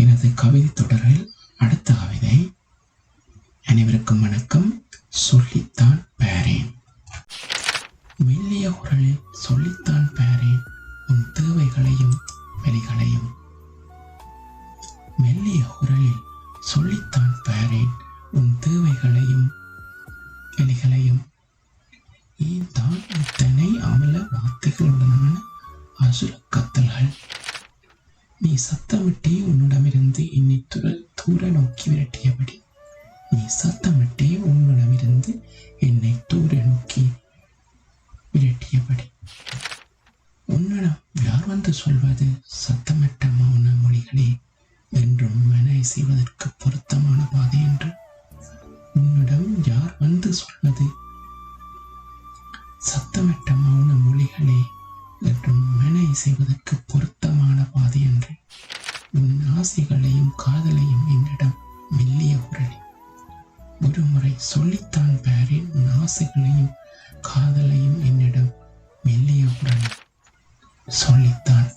எனது கவிதை தொடரில் அடுத்த கவிதை அனைவருக்கும் வணக்கம். சொல்லித்தான் பேரேன். மெல்லிய குரலில் சொல்லித்தான் பேரேன். உன் தேவைகளையும் வெளிகளையும் மெல்லிய குரலில் சொல்லித்தான் பேரேன். உன் தேவைகளையும் வெளிகளையும் ஏன் தான் இத்தனை அமல வார்த்தைகளுடனான அசுர கத்தல்கள். நீ சத்தமிட்டே உன்னிடமிருந்து என்னை துரல் தூர நோக்கி விரட்டியபடி. நீ சத்தமிட்டே உன்னிடமிருந்து என்னை தூர நோக்கி விரட்டியபடி. உன்னிடம் யார் வந்து சொல்வது? சத்தமிட்ட மௌன மொழிகளே என்றும் மன செய்வதற்கு பொருத்தமான பாதை என்று. உன்னிடம் யார் வந்து சொல்வது? சத்தமிட்ட மௌன மொழிகளே என்றும் மன செய்வதற்கு பொருத்த ஆசைகளையும் காதலையும் என்னிடம் மெல்லிய குரலில் ஒருமுறை சொல்லித்தான் பாரேன் உன் ஆசைகளையும் காதலையும் என்னிடம் மெல்லிய குரலில் சொல்லித்தான்